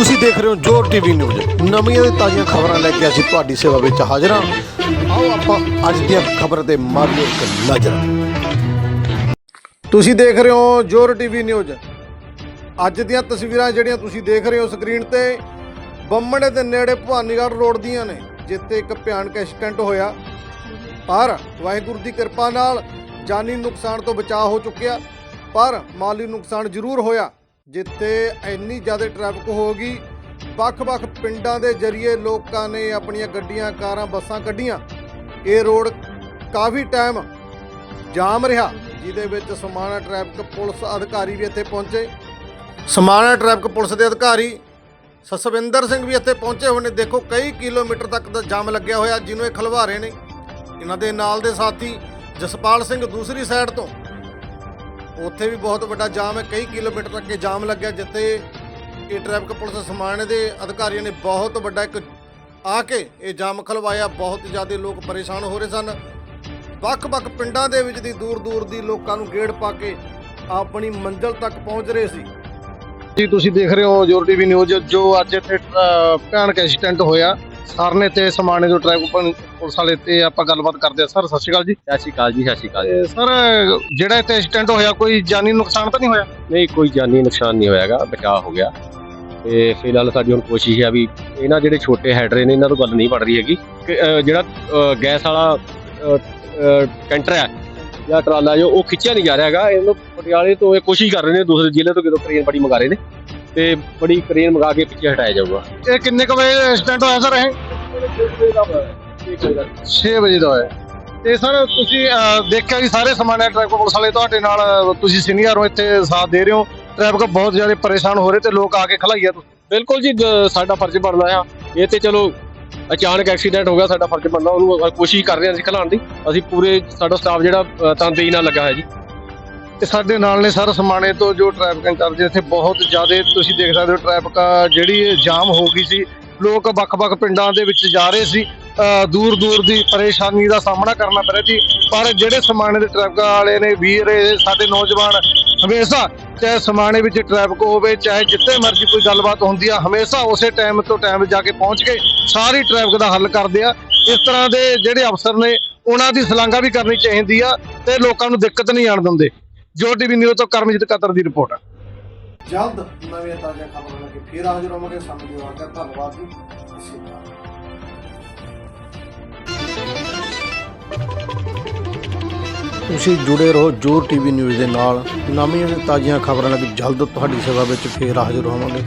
ਤੁਸੀਂ ਦੇਖ ਰਹੇ ਹੋ ਜੋਰ ਟੀਵੀ ਨਿਊਜ਼। ਨਵੀਆਂ ਤੇ ਤਾਜ਼ੀਆਂ ਖਬਰਾਂ ਲੈ ਕੇ ਅਸੀਂ ਤੁਹਾਡੀ ਸੇਵਾ ਵਿੱਚ ਹਾਜ਼ਰ ਹਾਂ। ਆਓ ਆਪਾਂ ਅੱਜ ਦੀਆਂ ਖਬਰਾਂ ਤੇ ਮਾਰੀਏ ਇੱਕ ਨਜ਼ਰ। ਤੁਸੀਂ ਦੇਖ ਰਹੇ ਹੋ ਜੋਰ ਟੀਵੀ ਨਿਊਜ਼। ਅੱਜ ਦੀਆਂ ਤਸਵੀਰਾਂ ਜਿਹੜੀਆਂ ਤੁਸੀਂ ਦੇਖ ਰਹੇ ਹੋ ਸਕਰੀਨ ਤੇ ਬੰਮੜੇ ਦੇ ਨੇੜੇ ਭਵਾਨੀਗੜ੍ਹ ਰੋਡ ਦੀਆਂ ਨੇ, ਜਿੱਥੇ ਇੱਕ ਭਿਆਨਕ ਐਕਸੀਡੈਂਟ ਹੋਇਆ। ਪਰ ਵਾਹਿਗੁਰੂ ਦੀ ਕਿਰਪਾ ਨਾਲ ਜਾਨੀ ਨੁਕਸਾਨ ਤੋਂ ਬਚਾਅ ਹੋ ਚੁੱਕਿਆ। ਪਰ ਮਾਲੀ ਨੁਕਸਾਨ ਜ਼ਰੂਰ ਹੋਇਆ। ਜਿੱਥੇ ਇੰਨੀ ਜ਼ਿਆਦਾ ਟ੍ਰੈਫਿਕ ਹੋ ਗਈ, ਵੱਖ-ਵੱਖ ਪਿੰਡਾਂ ਦੇ ਜ਼ਰੀਏ ਲੋਕਾਂ ਨੇ ਆਪਣੀਆਂ ਗੱਡੀਆਂ, ਕਾਰਾਂ, ਬੱਸਾਂ ਕੱਢੀਆਂ। ਇਹ ਰੋਡ ਕਾਫੀ ਟਾਈਮ ਜਾਮ ਰਿਹਾ, ਜਿਹਦੇ ਵਿੱਚ ਸਮਾਣਾ ਟ੍ਰੈਫਿਕ ਪੁਲਿਸ ਅਧਿਕਾਰੀ ਵੀ ਇੱਥੇ ਪਹੁੰਚੇ। ਸਮਾਣਾ ਟ੍ਰੈਫਿਕ ਪੁਲਿਸ ਦੇ ਅਧਿਕਾਰੀ ਸਸਵਿੰਦਰ ਸਿੰਘ ਵੀ ਇੱਥੇ ਪਹੁੰਚੇ ਹੋਏ ਨੇ। ਦੇਖੋ, ਕਈ ਕਿਲੋਮੀਟਰ ਤੱਕ ਦਾ ਜਾਮ ਲੱਗਿਆ ਹੋਇਆ, ਜਿਹਨੂੰ ਇਹ ਖਲਵਾ ਰਹੇ ਨੇ। ਇਹਨਾਂ ਦੇ ਨਾਲ ਦੇ ਸਾਥੀ ਜਸਪਾਲ ਸਿੰਘ ਦੂਸਰੀ ਸਾਈਡ ਤੋਂ ਉੱਥੇ ਵੀ ਬਹੁਤ ਵੱਡਾ ਜਾਮ ਹੈ, ਕਈ ਕਿਲੋਮੀਟਰ ਤੱਕ ਇਹ ਜਾਮ ਲੱਗਿਆ ਜਿੱਥੇ ਇਹ ਟ੍ਰੈਫਿਕ ਪੁਲਿਸ ਸਮਾਣੇ ਦੇ ਅਧਿਕਾਰੀਆਂ ਨੇ ਬਹੁਤ ਵੱਡਾ ਇੱਕ ਆ ਕੇ ਇਹ ਜਾਮ ਖਲਵਾਇਆ, ਬਹੁਤ ਜ਼ਿਆਦਾ ਲੋਕ ਪਰੇਸ਼ਾਨ ਹੋ ਰਹੇ ਸਨ। ਵੱਖ-ਵੱਖ ਪਿੰਡਾਂ ਦੇ ਵਿੱਚ ਦੀ ਦੂਰ-ਦੂਰ ਦੀ ਲੋਕਾਂ ਨੂੰ ਗੇੜ ਪਾ ਕੇ ਆਪਣੀ ਮੰਜ਼ਿਲ ਤੱਕ ਪਹੁੰਚ ਰਹੇ ਸੀ। ਜੀ, ਤੁਸੀਂ ਦੇਖ ਰਹੇ ਹੋ ਜੋਰ ਟੀਵੀ ਨਿਊਜ਼ ਜੋ ਅੱਜ ਇੱਥੇ ਭਿਆਨਕ ਐਕਸੀਡੈਂਟ ਹੋਇਆ। ਸਰ ਨੇ ਤੇ ਸਮਾਣੇ ਤੋਂ ਟ੍ਰੈਫਿਕ ਪੁਲਿਸ ਵਾਲੇ ਤੇ ਆਪਾਂ ਗੱਲਬਾਤ ਕਰਦੇ ਆ। ਸਰ ਸਤਿ ਸ਼੍ਰੀ ਅਕਾਲ ਜੀ। ਸਤਿ ਸ਼੍ਰੀ ਅਕਾਲ ਜੀ ਸਤਿ ਸ਼੍ਰੀ ਅਕਾਲ ਜੀ। ਸਰ ਜਿਹੜਾ ਇੱਥੇ ਐਕਸੀਡੈਂਟ ਹੋਇਆ ਕੋਈ ਜਾਨੀ ਨੁਕਸਾਨ ਤਾਂ ਨਹੀਂ ਹੋਇਆ? ਨਹੀਂ ਕੋਈ ਜਾਨੀ ਨੁਕਸਾਨ ਨਹੀਂ ਹੋਇਆਗਾ ਬਚਾਅ ਹੋ ਗਿਆ। ਤੇ ਫਿਲਹਾਲ ਸਾਡੀ ਹੁਣ ਕੋਸ਼ਿਸ਼ ਹੈ ਵੀ ਇਹਨਾਂ ਜਿਹੜੇ ਛੋਟੇ ਹੈਡਰੇ ਨੇ ਇਹਨਾਂ ਤੋਂ ਗੱਲ ਨਹੀਂ ਪੜ ਰਹੀ ਹੈਗੀ। ਕਿ ਅਹ, ਜਿਹੜਾ ਅਹ, ਗੈਸ ਵਾਲਾ ਅਹ, ਅਹ, ਕੈਂਟਰ ਹੈ ਜਾਂ ਟਰਾਲਾ ਜੋ ਉਹ ਖਿੱਚਿਆ ਨਹੀਂ ਜਾ ਰਿਹਾ ਹੈਗਾ। ਇਹਨੂੰ ਪਟਿਆਲੇ ਤੋਂ ਇਹ ਕੋਸ਼ਿਸ਼ ਕਰ ਰਹੇ ਨੇ ਦੂਸਰੇ ਜ਼ਿਲ੍ਹੇ ਤੋਂ ਕਿਤੋਂ ਕ੍ਰੇਨ ਬੜੀ ਮੰਗਾ ਰਹੇ ਨੇ। ਤੇ ਬੜੀ ਕ੍ਰੇਨ ਮੰਗਾ ਕੇ ਪਿੱਛੇ ਹਟਾਇਆ ਜਾਊਗਾ। ਇਹ ਕਿੰਨੇ ਕੁ ਵਜੇ ਐਕਸੀਡੈਂਟ ਹੋਇਆ ਸਰ ਇਹ? 6 ਵਜੇ ਦਾ ਹੋਇਆ। ਤੇ ਸਰ ਤੁਸੀਂ ਅਹ, ਦੇਖਿਆ ਵੀ ਸਾਰੇ ਸਮਾਨੇ ਟ੍ਰੈਫਿਕ ਪੁਲਿਸ ਵਾਲੇ ਤੁਹਾਡੇ ਨਾਲ ਅਹ, ਤੁਸੀਂ ਸੀਨੀਅਰ ਹੋ ਇੱਥੇ ਸਾਥ ਦੇ ਰਹੇ ਹੋ। ਟ੍ਰੈਫਿਕ ਬਹੁਤ ਜ਼ਿਆਦਾ ਪਰੇਸ਼ਾਨ ਹੋ ਰਹੇ ਤੇ ਲੋਕ ਆ ਕੇ ਖਲਾਈਆ ਤੁਸੀਂ। ਬਿਲਕੁਲ ਜੀ ਦ- ਸਾਡਾ ਫਰਜ਼ ਬਣਦਾ ਆ। ਇਹ ਤੇ ਚਲੋ ਅਚਾਨਕ ਐਕਸੀਡੈਂਟ ਹੋ ਗਿਆ ਸਾਡਾ ਫਰਜ਼ ਬਣਦਾ। ਉਹਨੂੰ ਕੋਸ਼ਿਸ਼ ਕਰ ਰਹੇ ਹਾਂ ਅਸੀਂ ਖਲਾਉਣ ਦੀ ਅਸੀਂ ਪੂਰੇ ਸਾਡਾ ਸਟਾਫ ਜਿਹੜਾ ਅ, ਤਨਦੇਹੀ ਨਾਲ ਲੱਗਾ ਹੈ ਜੀ। ਤੇ ਸਾਡੇ ਨਾਲ ਨੇ ਸਰ ਸਮਾਣੇ ਤੋਂ ਜੋ ਟ੍ਰੈਫਿਕ ਇੰਚਾਰਜ ਇੱਥੇ ਬਹੁਤ ਜ਼ਿਆਦਾ, ਤੁਸੀਂ ਦੇਖ ਸਕਦੇ ਹੋ ਟ੍ਰੈਫਿਕ ਜਿਹੜੀ ਜਾਮ ਹੋ ਗਈ ਸੀ। ਲੋਕ ਵੱਖ-ਵੱਖ ਪਿੰਡਾਂ ਦੇ ਵਿੱਚ ਜਾ ਰਹੇ ਸੀ। ਦੂਰ ਦੂਰ ਦੀ ਪਰੇਸ਼ਾਨੀ ਦਾ ਸਾਹਮਣਾ ਕਰਨਾ ਪੈ ਰਿਹਾ ਸੀ। ਪਰ ਜਿਹੜੇ ਸਮਾਣੇ ਦੇ ਟ੍ਰੈਫਿਕ ਵਾਲੇ ਨੇ, ਵੀਰ ਸਾਡੇ ਨੌਜਵਾਨ, ਹਮੇਸ਼ਾ ਚਾਹੇ ਸਮਾਣੇ ਵਿੱਚ ਟ੍ਰੈਫਿਕ ਹੋਵੇ, ਚਾਹੇ ਜਿੱਥੇ ਮਰਜ਼ੀ ਕੋਈ ਗੱਲਬਾਤ ਹੁੰਦੀ ਆ, ਹਮੇਸ਼ਾ ਉਸੇ ਟਾਈਮ ਤੋਂ ਟਾਈਮ ਜਾ ਕੇ ਪਹੁੰਚ ਕੇ ਸਾਰੀ ਟ੍ਰੈਫਿਕ ਦਾ ਹੱਲ ਕਰਦੇ ਆ। ਇਸ ਤਰ੍ਹਾਂ ਦੇ ਜਿਹੜੇ ਅਫਸਰ ਨੇ, ਉਹਨਾਂ ਦੀ ਸ਼ਲਾਘਾ ਵੀ ਕਰਨੀ ਚਾਹੀਦੀ ਆ ਤੇ ਲੋਕਾਂ ਨੂੰ ਦਿੱਕਤ ਨਹੀਂ ਆਣ ਦਿੰਦੇ। ਜੋ ਟੀਵੀ ਨਿਊਜ਼ ਤੋਂ ਕਰਮਜੀਤ ਕਤਰ ਦੀ ਰਿਪੋਰਟ। ਜਲਦ ਨਵੀਆਂ ਤਾਜ਼ਾ ਖਬਰਾਂ ਲੈ ਕੇ ਫੇਰ ਹਾਜ਼ਰ ਹੋਵਾਂਗੇ। ਸਾਨੂੰ ਦਿਓ ਧੰਨਵਾਦ ਜੀ। ਤੁਸੀਂ ਜੁੜੇ ਰਹੋ ਜੋਰ ਟੀਵੀ ਨਿਊਜ਼ ਦੇ ਨਾਲ। ਨਵੀਆਂ ਤੇ ਤਾਜ਼ੀਆਂ ਖਬਰਾਂ ਲੈ ਕੇ ਜਲਦ ਤੁਹਾਡੀ ਸੇਵਾ ਵਿੱਚ ਫੇਰ ਹਾਜ਼ਰ ਹੋਵਾਂਗੇ।